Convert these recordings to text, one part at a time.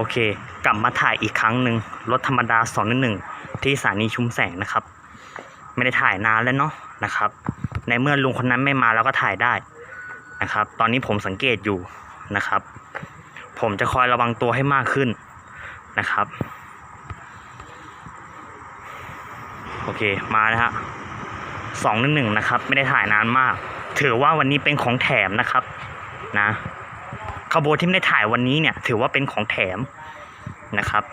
โอเค กลับมาถ่ายอีกครั้งหนึ่งรถธรรมดา2 1ที่สถานีชุมแสงนะครับ ไม่ได้ถ่ายนานแล้วเนาะนะครับ ในเมื่อลุงคนนั้นไม่มาเราก็ถ่ายได้นะครับ ตอนนี้ผมสังเกตอยู่นะครับ ผมจะคอยระวังตัวให้มากขึ้นนะครับ โอเคมาแล้วฮะสองหนึ่งหนึ่งนะครับ ไม่ได้ถ่ายนานมาก ถือว่าวันนี้เป็นของแถมนะครับนะ ขบวนที่ไม่ได้ถ่ายวันนี้เนี่ย ถือว่าเป็นของแถมนะครับ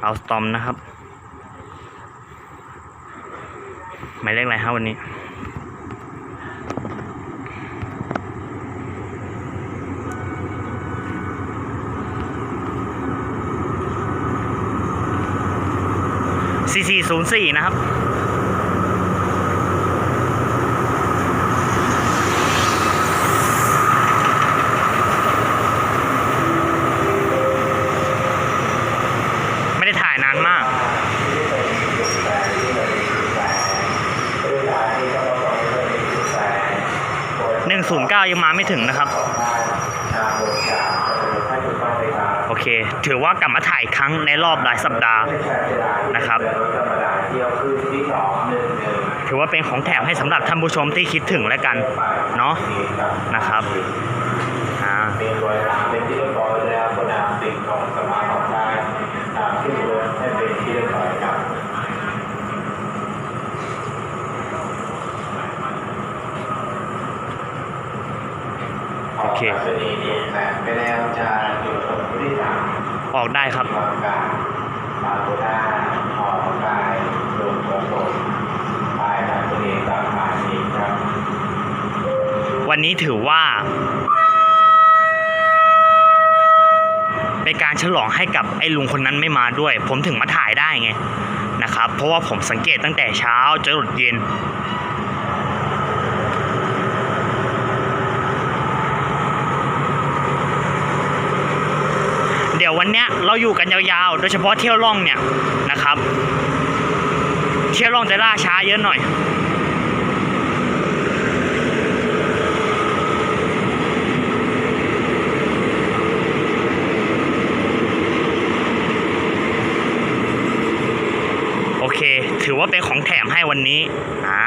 เอาสตอมนะครับ หมายเลขอะไรครับวันนี้4404 นะครับ สูงเก้ายังมาไม่ถึงนะครับ โอเค ถือว่ากลับมาถ่ายครั้งในรอบหลายสัปดาห์นะครับ ถือว่าเป็นของแถมให้สำหรับท่านผู้ชมที่คิดถึงแล้วกัน เนาะนะครับ ยทางทะเลตามมานี้ครับวันนี้ถือว่า เป็นการฉลองให้กับไอ้ลุงคนนั้นไม่มาด้วย ผมถึงมาถ่ายได้ไงนะครับ เพราะว่าผมสังเกตตั้งแต่เช้าจนหลดเย็น ยววันเนี้ยเราอยู่กันยาวๆ โดยเฉพาะเที่ยวล่องเนี่ยนะครับ เที่ยวล่องจะล่าช้าเยอะหน่อยโอเค ถือว่าเป็นของแถมให้วันนี้ อ่า